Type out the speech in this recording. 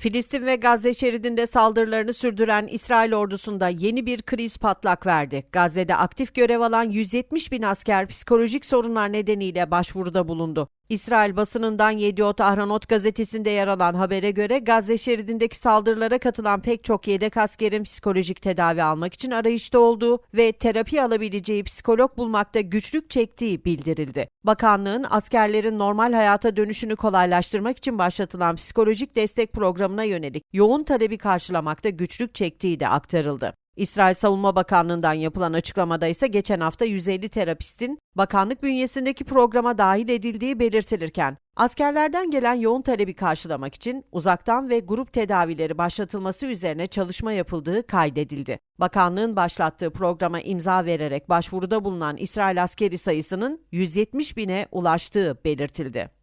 Filistin ve Gazze şeridinde saldırılarını sürdüren İsrail ordusunda yeni bir kriz patlak verdi. Gazze'de aktif görev alan 170 bin asker psikolojik sorunlar nedeniyle başvuruda bulundu. İsrail basınından Yediot Ahronot gazetesinde yer alan habere göre Gazze şeridindeki saldırılara katılan pek çok yedek askerin psikolojik tedavi almak için arayışta olduğu ve terapi alabileceği psikolog bulmakta güçlük çektiği bildirildi. Bakanlığın askerlerin normal hayata dönüşünü kolaylaştırmak için başlatılan psikolojik destek programına yönelik yoğun talebi karşılamakta güçlük çektiği de aktarıldı. İsrail Savunma Bakanlığı'ndan yapılan açıklamada ise geçen hafta 150 terapistin bakanlık bünyesindeki programa dahil edildiği belirtilirken, askerlerden gelen yoğun talebi karşılamak için uzaktan ve grup tedavileri başlatılması üzerine çalışma yapıldığı kaydedildi. Bakanlığın başlattığı programa imza vererek başvuruda bulunan İsrail askeri sayısının 170 bine ulaştığı belirtildi.